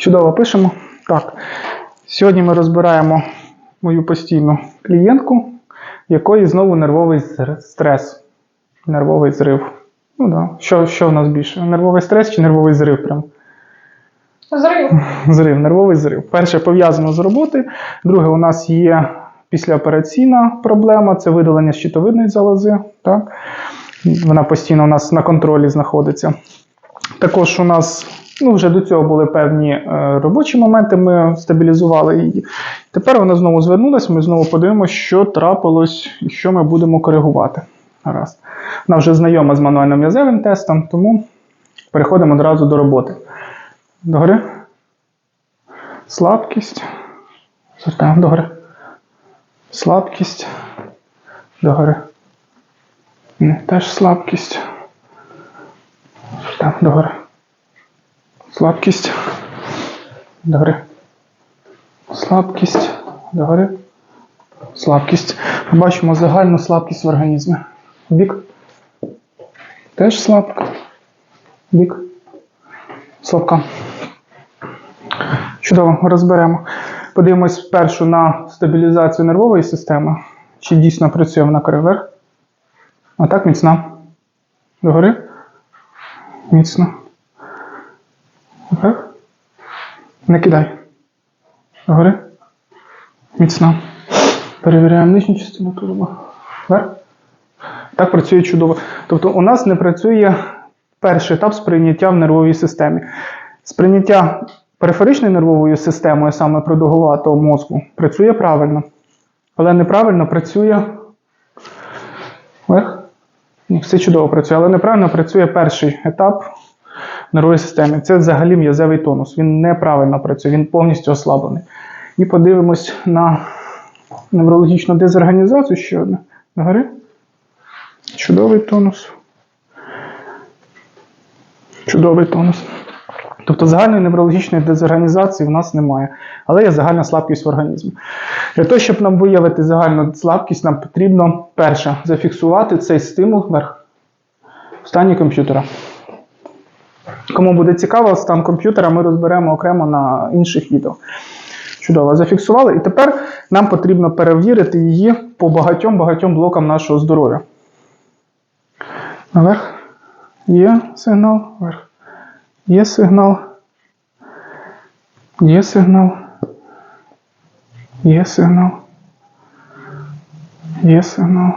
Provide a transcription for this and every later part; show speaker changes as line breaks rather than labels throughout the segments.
Чудово пишемо. Так. Сьогодні ми розбираємо мою постійну клієнтку, в якої знову нервовий стрес, нервовий зрив. Ну да. Що, що в нас більше? Нервовий стрес чи нервовий зрив? Прям?
Зрив.
Зрив, нервовий зрив. Перше пов'язано з роботи. Друге, у нас є післяопераційна проблема це видалення щитовидної залози. Так? Вона постійно у нас на контролі знаходиться. Також у нас ну, вже до цього були певні е, робочі моменти, ми стабілізували її. Тепер вона знову звернулася, ми знову подивимося, що трапилось і що ми будемо коригувати. Гаразд. Вона вже знайома з мануальним м'язевим тестом, тому переходимо одразу до роботи. Догори. Слабкість. Звертаємо догори. Слабкість. Догори. Теж слабкість. Звертаємо догори. Слабкість. Догори. Слабкість. Догори. Слабкість. Ми бачимо загальну слабкість в організмі. Бік. Теж слабка. Бік. Слабка. Чудово, розберемо. Подивимось спершу на стабілізацію нервової системи. Чи дійсно працює вона криверх? А так, міцна. Догори. Міцно. Вверх. Не кидай. Догори. Міцна. Перевіряємо нижню частину тулуба. Вверх. Так працює чудово. Тобто у нас не працює перший етап сприйняття в нервовій системі. Сприйняття периферичною нервовою системою, саме продовгуватого мозку, працює правильно. Але неправильно працює. Вверх. Все чудово працює, але неправильно працює перший етап нервової системи. Це взагалі м'язевий тонус. Він неправильно працює, він повністю ослаблений. І подивимось на неврологічну дезорганізацію ще одне. Догори. Чудовий тонус. Чудовий тонус. Тобто загальної неврологічної дезорганізації в нас немає, але є загальна слабкість в організмі. Для того, щоб нам виявити загальну слабкість, нам потрібно перше зафіксувати цей стимул вверх в стані комп'ютера. Кому буде цікаво, стан комп'ютера ми розберемо окремо на інших відео. Чудово, зафіксували. І тепер нам потрібно перевірити її по багатьом-багатьом блокам нашого здоров'я. Наверх. Є сигнал, вверх. Є сигнал. Є сигнал. Є сигнал. Є сигнал.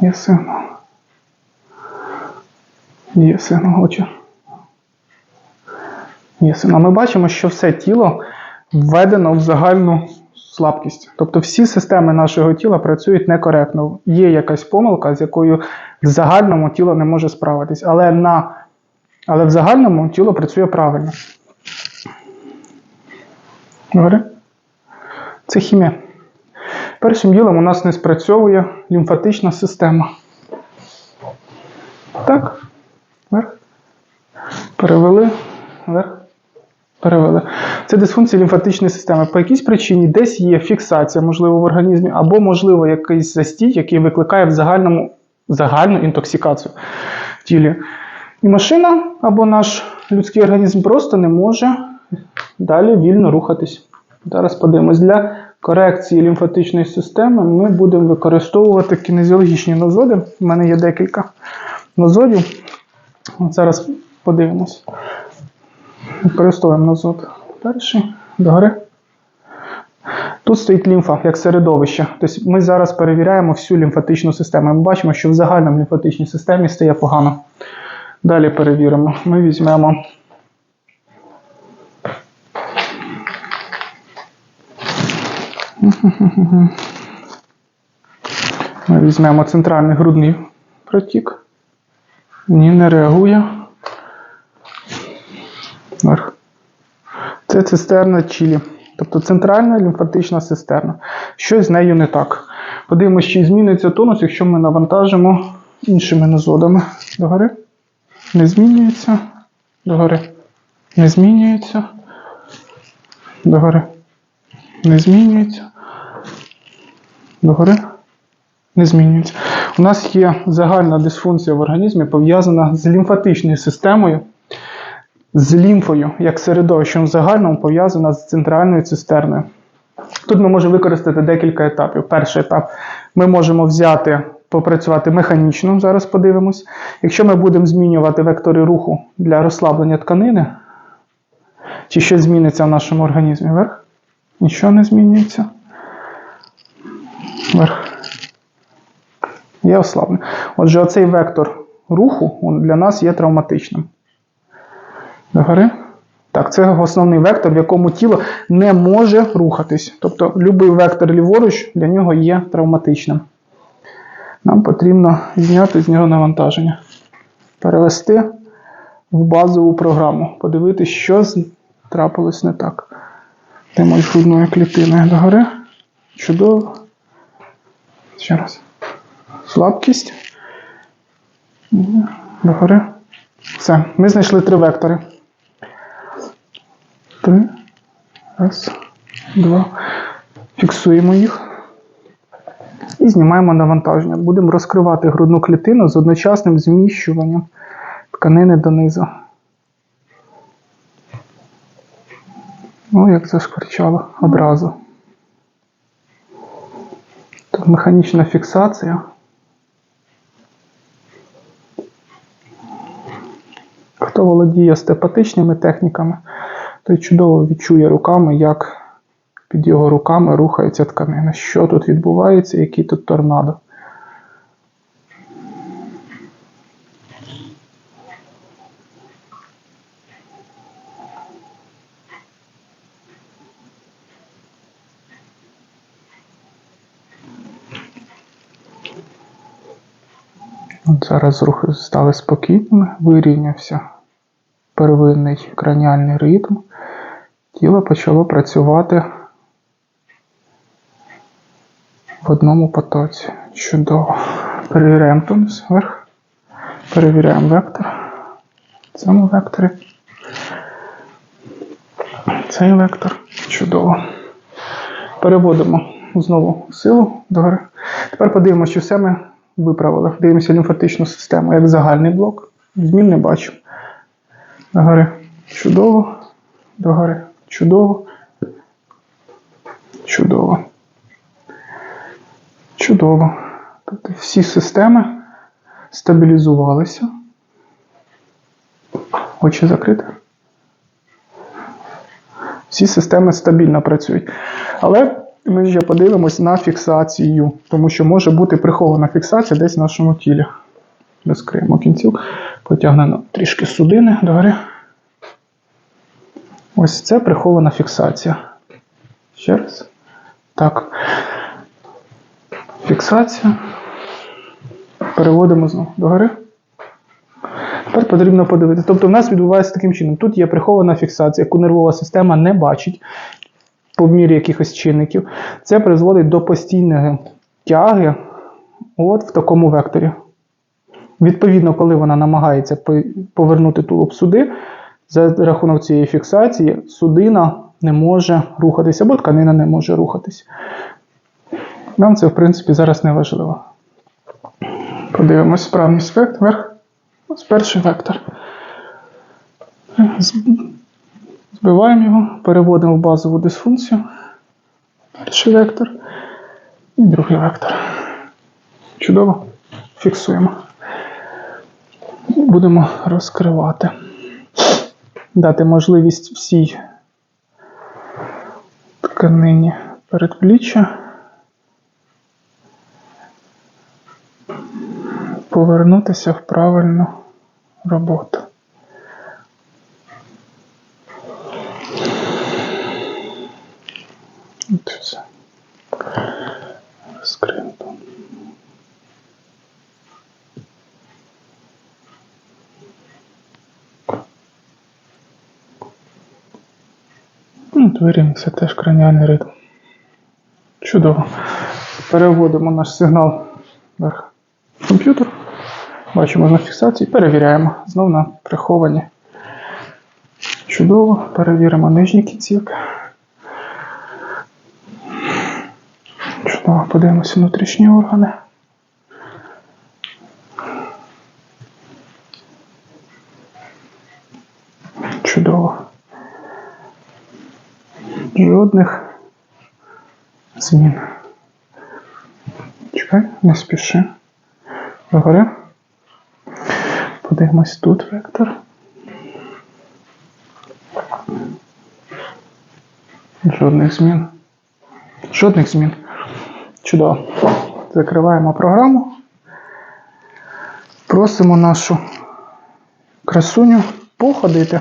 Є сигнал. Є сигнал очі. Є сигнал. Ми бачимо, що все тіло введено в загальну слабкість. Тобто всі системи нашого тіла працюють некоректно. Є якась помилка, з якою в загальному тіло не може справитись. Але, на, але в загальному тіло працює правильно. Добре? Це хімія. Першим ділом у нас не спрацьовує лімфатична система. Так. Вверх. Перевели. Вверх. Перевели. Це дисфункція лімфатичної системи. По якійсь причині десь є фіксація, можливо, в організмі, або, можливо, якийсь застій, який викликає в загальному загальну інтоксикацію в тілі. І машина або наш людський організм просто не може далі вільно рухатись. Зараз подивимось. Для корекції лімфатичної системи ми будемо використовувати кінезіологічні нозоди. У мене є декілька нозодів. Зараз подивимось. Використовуємо нозод. Перший, догори. Тут стоїть лімфа як середовище. Тобто ми зараз перевіряємо всю лімфатичну систему. Ми бачимо, що в загальному лімфатичній системі стає погано. Далі перевіримо. Ми візьмемо. Ми візьмемо центральний грудний протік. Ні, не реагує. Вверх. Це цистерна чілі, тобто центральна лімфатична цистерна. Щось з нею не так. Подивимося, чи зміниться тонус, якщо ми навантажимо іншими нозодами. Догори. Не змінюється. Догори. Не змінюється. Догори. Не змінюється. Догори. Не змінюється. У нас є загальна дисфункція в організмі пов'язана з лімфатичною системою. З лімфою, як середовищем в загальному пов'язана з центральною цистерною. Тут ми можемо використати декілька етапів. Перший етап ми можемо взяти, попрацювати механічно, зараз подивимось. Якщо ми будемо змінювати вектори руху для розслаблення тканини, чи щось зміниться в нашому організмі вверх? Нічого не змінюється. Вверх. Є ослаблення. Отже, оцей вектор руху для нас є травматичним. Догори. Так, це основний вектор, в якому тіло не може рухатись. Тобто будь-який вектор ліворуч для нього є травматичним. Нам потрібно зняти з нього навантаження. Перевести в базову програму. Подивитися, що трапилось не так. Тема з грудною клітиною догори. Чудово. Ще раз. Слабкість. Догори. Все. Ми знайшли три вектори. Три. Раз, два. Фіксуємо їх. І знімаємо навантаження. Будемо розкривати грудну клітину з одночасним зміщуванням тканини донизу. Ну, як зашкварчало одразу. Тут механічна фіксація. Хто володіє остеопатичними техніками, той чудово відчує руками, як під його руками рухається тканина. Що тут відбувається, який тут торнадо. Зараз рухи стали спокійними, вирівнявся первинний краніальний ритм. Тіло почало працювати в одному потоці. Чудово. Перевіряємо тонус вверх. Перевіряємо вектор. В цьому векторі. Цей вектор. Чудово. Переводимо знову силу догори. Тепер подивимося, чи все ми виправили. Дивимося лімфатичну систему як загальний блок. Змін не бачимо. Догори. Чудово. Догори. Чудово. Чудово. Чудово. Тобто всі системи стабілізувалися. Очі закриті. Всі системи стабільно працюють. Але ми ще подивимось на фіксацію, тому що може бути прихована фіксація десь в нашому тілі. Розкриємо кінців, потягнемо трішки судини догори. Ось це прихована фіксація. Ще раз. Так. Фіксація. Переводимо знову догори. Тепер потрібно подивитися. Тобто, в нас відбувається таким чином. Тут є прихована фіксація, яку нервова система не бачить по мірі якихось чинників. Це призводить до постійної тяги от в такому векторі. Відповідно, коли вона намагається повернути тулуб сюди, за рахунок цієї фіксації судина не може рухатися, або тканина не може рухатись. Нам це, в принципі, зараз не важливо. Подивимось справність вектор. Ось перший вектор. Збиваємо його, переводимо в базову дисфункцію. Перший вектор і другий вектор. Чудово. Фіксуємо. Будемо розкривати. Дати можливість всій тканині передпліччя повернутися в правильну роботу. От все. Розкриємо. Ну, От вирівнявся теж краніальний ритм. Чудово. Переводимо наш сигнал вверх комп'ютер. Бачимо на фіксації. Перевіряємо. Знову на приховані. Чудово. Перевіримо нижні кінцівки. Чудово. Подивимося внутрішні органи. Чудово. Жодних змін. Чекай, не спіши. Вигори. Подивимось тут вектор. Жодних змін. Жодних змін. Чудово. Закриваємо програму. Просимо нашу красуню походити.